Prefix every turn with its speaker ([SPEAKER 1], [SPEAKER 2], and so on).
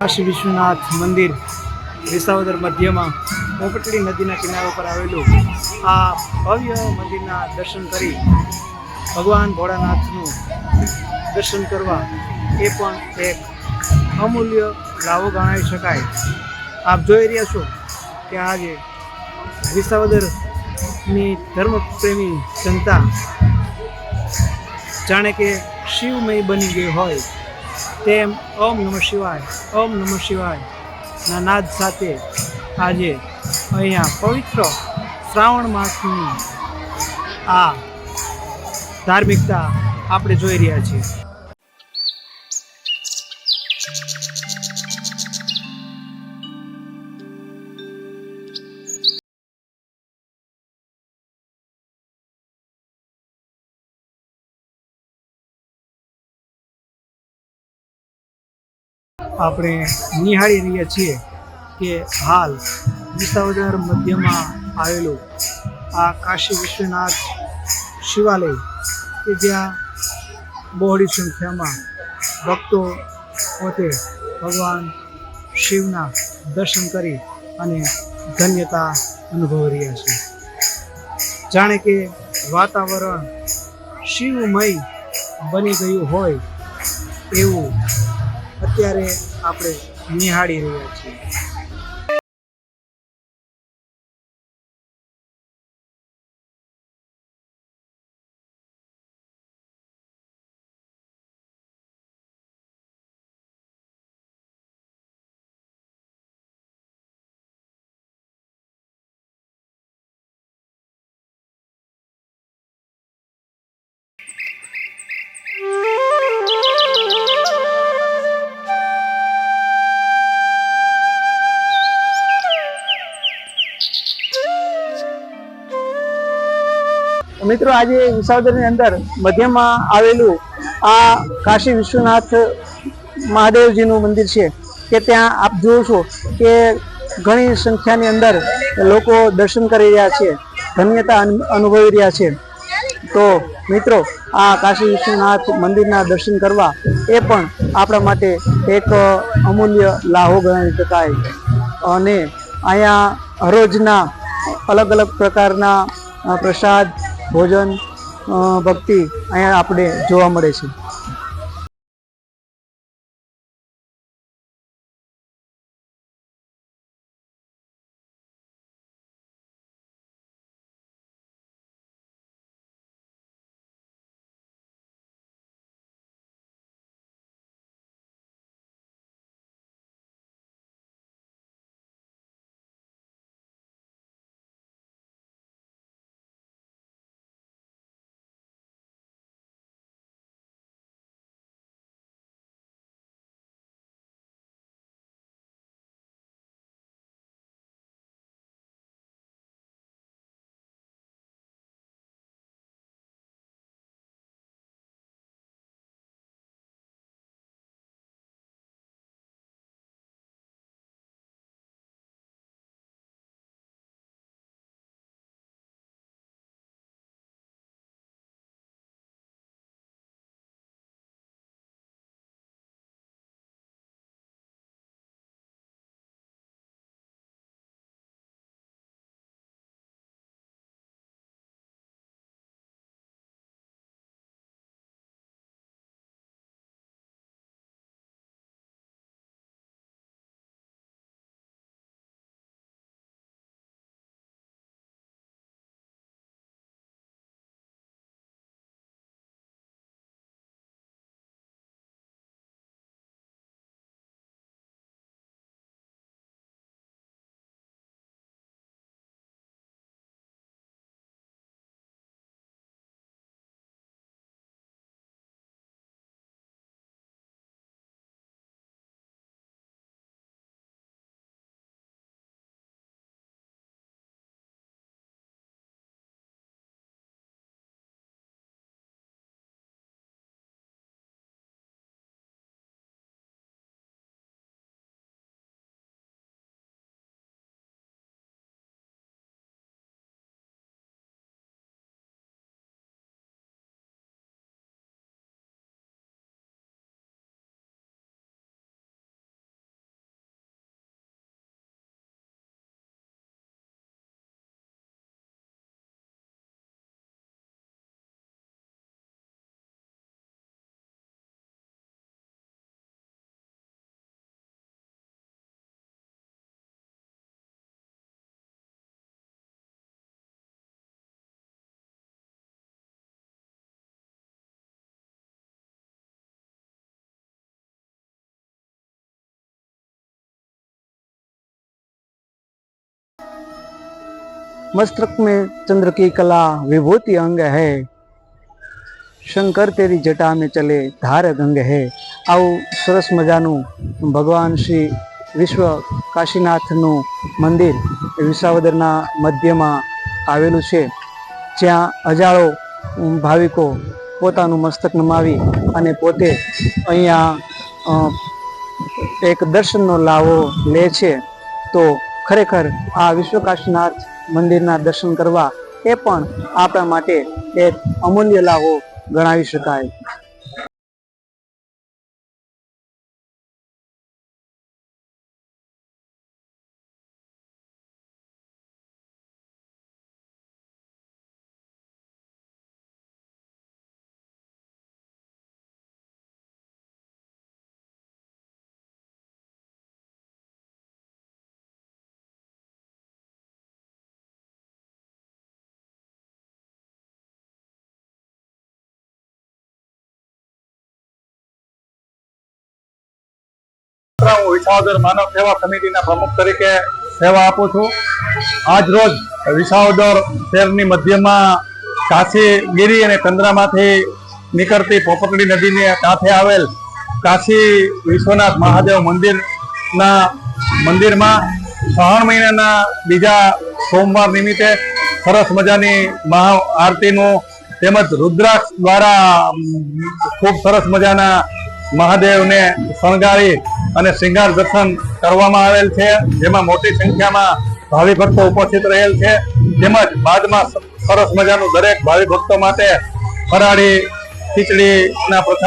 [SPEAKER 1] કાશી વિશ્વનાથ મંદિર વિસાવદર મધ્યમાં પોપટડી નદીના કિનારા પર આવેલું આ ભવ્ય મંદિરના દર્શન કરી ભગવાન ભોળાનાથનું દર્શન કરવા એ પણ એક અમૂલ્ય લાવો ગણાવી શકાય. આપ જોઈ રહ્યા છો કે આજે વિસાવદરની ધર્મપ્રેમી જનતા જાણે કે શિવમય બની ગઈ હોય. તેમ ઓમ નમઃ શિવાય, ઓમ નમઃ શિવાય. ના નાદ સાથે આજે અહીંયા પવિત્ર શ્રાવણ માસની આ ધાર્મિકતા આપણે જોઈ રહ્યા છીએ. આપણે નિહાળી રહ્યા છીએ કે હાલ વિસાવદર મધ્યમાં આવેલું આ કાશી વિશ્વનાથ શિવાલય કે જ્યાં બહોળી સંખ્યામાં ભક્તો પોતે ભગવાન શિવના દર્શન કરી અને ધન્યતા અનુભવી રહ્યા છે. જાણે કે વાતાવરણ શિવમય બની ગયું હોય એવું અત્યારે આપણે નિહાળી રહ્યા છીએ. મિત્રો, આજે વિસાવદરની અંદર મધ્યમાં આવેલું આ કાશી વિશ્વનાથ મહાદેવજીનું મંદિર છે કે ત્યાં આપ જુઓ છો કે ઘણી સંખ્યાની અંદર લોકો દર્શન કરી રહ્યા છે, ધન્યતા અનુ- અનુભવી રહ્યા છે. તો મિત્રો, આ કાશી વિશ્વનાથ મંદિરના દર્શન કરવા એ પણ આપણા માટે એક અમૂલ્ય લાહો ગણાવી શકાય. અને અહીંયા હરોજના અલગ અલગ પ્રકારના પ્રસાદ ભોજન ભક્તિ અહીંયા આપણે જોવા મળે છે. मस्तक में चंद्र की कला विभूति अंग है શંકર તેરી જટા મેં ચલે ધાર ગંગ હે આવું સરસ મજાનું ભગવાન શ્રી વિશ્વ કાશીનાથનું મંદિર એ વિસાવદરના મધ્યમાં આવેલું છે જ્યાં હજારો ઉમ, ભાવિકો પોતાનું મસ્તક નમાવી અને પોતે અહીંયા અ, એક દર્શનનો લાવો લે છે તો ખરેખર આ વિશ્વકાશનાથ મંદિરના દર્શન કરવા એ પણ આપણા માટે એક અમૂલ્ય લાહો ગણાવી શકાય.
[SPEAKER 2] હું વિસાવદર માનવ સેવા સમિતિના પ્રમુખ તરીકે સેવા આપું છું. આજ રોજ વિસાવદર શહેરની મધ્યમાં કાશી ગીરી અને કંદરામાંથી નીકળતી પોપટડી નદીને કાંઠે આવેલ કાશી વિશ્વનાથ મહાદેવ મંદિરના મંદિરમાં શ્રાવણ મહિનાના બીજા સોમવાર નિમિત્તે સરસ મજાની મહા આરતીનું તેમજ રુદ્રાક્ષ દ્વારા ખૂબ સરસ મજાના મહાદેવને શણગારી અને શૃંગાર દર્શન કરવામાં આવેલ છે, જેમાં મોટી સંખ્યામાં ભાવિ ભક્તો ઉપસ્થિત રહેલ છે, તેમજ બાદમાં સરસ મજાનું દરેક ભાવિ ભક્તો માટે ફરાળી ખીચડીના પ્રસાદ